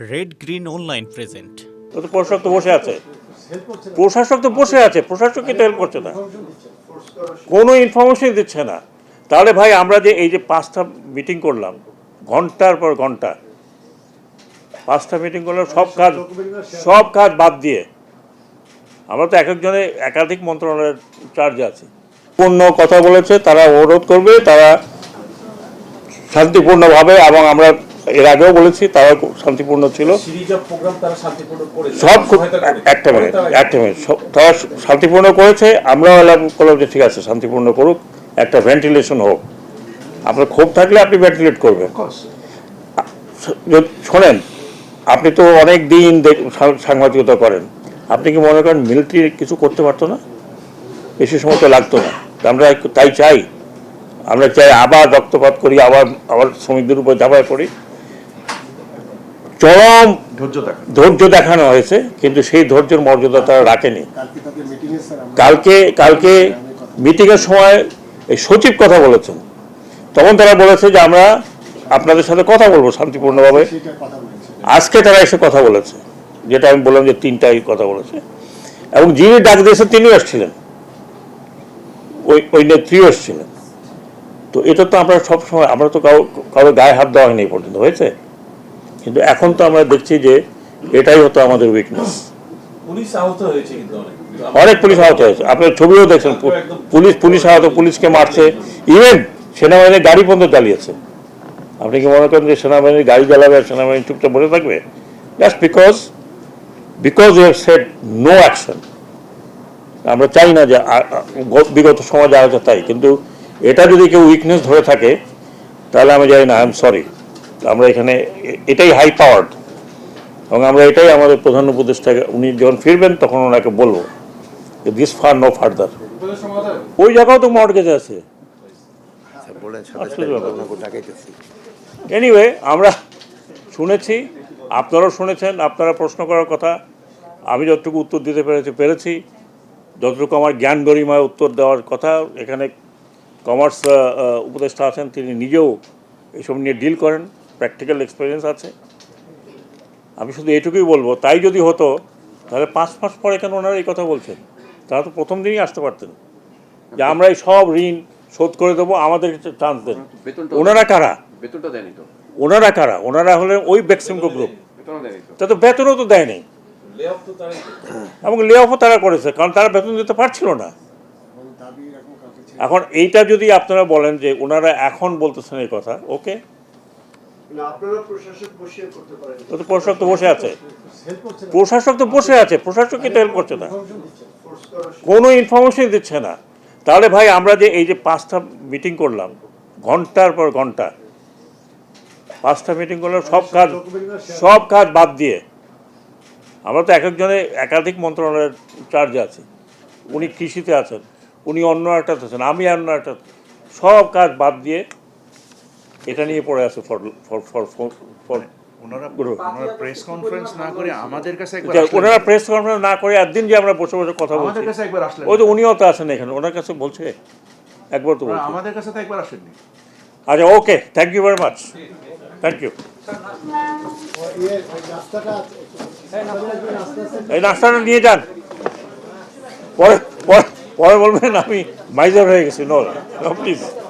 Red Green online present প্রশাসক তো বসে আছে। প্রশাসক তো বসে আছে প্রশাসক কিন্তু হেল্প করছে না। কোনো ইনফরমেশন দিচ্ছে না। তাহলে ভাই, আমরা যে এই যে পাঁচটা মিটিং করলাম, ঘণ্টার পর ঘণ্টা, পাঁচটা মিটিং করলাম, সব কাজ সব কাজ বাদ দিয়ে, আমরা তো এক একজনে একাধিক মন্ত্রণালয়ের চার্জে আছি। পূর্ণ কথা বলেছে, তারা অনুরোধ করবে, তারা শান্তিপূর্ণভাবে এবং আমরা এর আগেও বলেছি তারা খুব শান্তিপূর্ণ ছিল। সিরিজ অফ প্রোগ্রাম তারা শান্তিপূর্ণ করেছে। সব খুব একটা মিনিট একটা মিনিট সব- তারা শান্তিপূর্ণ করেছে আমরাও এলাম করলাম যে ঠিক আছে শান্তিপূর্ণ করুক একটা ভেন্টিলেশন হোক। আপনার ক্ষোভ থাকলে আপনি ভেন্টিলেট করবেন। যদি- শোনেন আপনি তো অনেক দিন দেখ- সাংবাদিকতা করেন। আপনি কি মনে করেন মিলিটারি কিছু করতে পারতো না? বেশি সময় তো লাগতো না। আমরা একটু তাই চাই। আমরা চাই আবার রক্তপাত করি আবার আবার শ্রমিকদের উপর ঝাঁপায় পড়ি। চরম ধৈর্য দেখানো। হয়েছে কিন্তু সেই ধৈর্যের মর্যাদা তারা রাখেনি। কালকে কালকে মিটিংয়ের সময় এই সচিব কথা বলেছেন। তখন তারা বলেছে যে আমরা আপনাদের সাথে কথা বলব শান্তিপূর্ণভাবে। আজকে তারা এসে কথা বলেছে যেটা আমি বললাম যে তিনটাই কথা বলেছে। এবং যিনি ডাক দিয়েছেন তিনিও এসেছিলেন। ওই ওই নেত্রীও এসেছিলেন। তো এটা তো আমরা সবসময় আমরা তো কারও কারও গায়ে হাত দেওয়া হয়নি পর্যন্ত হয়েছে? কিন্তু এখন তো আমরা দেখছি যে এটাই হতো আমাদের উইকনেস পুলিশ আহত হয়েছে কিন্তু অনেক। পুলিশ আহত হয়েছে। আপনার ছবিও দেখছেন পুলিশ পুলিশ আহত পুলিশকে মারছে। ইভেন সেনাবাহিনীর গাড়ি পর্যন্ত চালিয়েছে আপনি কি মনে করেন যে সেনাবাহিনীর গাড়ি চালাবে আর সেনাবাহিনী চুপচাপ বসে থাকবে? Just because because you have said no action আমরা চাই না যে বিগত সময় যা হচ্ছে তাই। কিন্তু এটা যদি কেউ উইকনেস ধরে থাকে তাহলে আমি জানি না আই এম সরি আমরা এখানে এটাই হাই পাওয়ার্ড এবং আমরা এটাই আমাদের প্রধান উপদেষ্টাকে উনি যখন ফিরবেন তখন ওনাকে বলব যে দিস ফার নো ফার্দার ওই জায়গাও তো মর্গেজ আছে। বলেন আসলে ব্যাপার। ওনাকে ডাকাইতেছি এনিওয়ে আমরা শুনেছি আপনারাও শুনেছেন আপনারা প্রশ্ন করার কথা। আমি যতটুকু উত্তর দিতে পেরেছি পেরেছি। যতটুকু আমার জ্ঞান গরিমায় উত্তর দেওয়ার কথা এখানে কমার্স উপদেষ্টা আছেন তিনি নিজেও এসব নিয়ে ডিল করেন। প্র্যাকটিক্যাল এক্সপিরিয়েন্স আছে। আমি শুধু এটুকুই বলব তাই যদি হতো তাহলে পাঁচ মাস পরে কেন ওনারা এই কথা বলছেন? তারা তো প্রথম দিনই আসতে পারতেন। যে আমরা এই সব ঋণ শোধ করে দেবো আমাদের চান্স দেন। ওনারা কারা? বেতনটা দেয়নি তো? ওনারা কারা? ওনারা হলেন ওই বেক্সিমকো গ্রুপ বেতনও তা? তো বেতনও তো দেয়নি। লেঅফ তো এবং লে অফও তারা করেছে কারণ তারা বেতন দিতে পারছিল না। এখন এইটা যদি আপনারা বলেন যে ওনারা এখন বলতেছেন এই কথা ওকে। প্রশাসক তো প্রশাসক তো বসে আছে। প্রশাসক তো বসে আছে প্রশাসক কিন্তু হেল্প করছে না। কোনো ইনফরমেশন দিচ্ছে না। তাহলে ভাই আমরা যে এই যে পাঁচটা মিটিং করলাম ঘণ্টার পর ঘণ্টা পাঁচটা মিটিং করলাম সব কাজ সব কাজ বাদ দিয়ে আমরা তো এক একজনে একাধিক মন্ত্রণালয়ের চার্জে আছি। উনি কৃষিতে আছেন উনি অন্য একটাতে আছেন আমি অন্য একটা সব কাজ বাদ দিয়ে এটা নিয়ে পড়ে আছে for for for for press conference না করে আমাদের কাছে একবার ওনারা প্রেস কনফারেন্স না করে একদিন যে আমরা বসে বসে কথা বলছি। ওই তো উনিও তো আছেন এখানে ওনার কাছে বলছে একবার তো বলছে। আমাদের কাছে তো একবার আসেননি। আচ্ছা okay thank you very much thank you রাস্তাটা এই নাস্তাটা নিয়ে যান। পরে পরে- পরে বলবেন আমি মাইজার হয়ে গেছি নো প্লিজ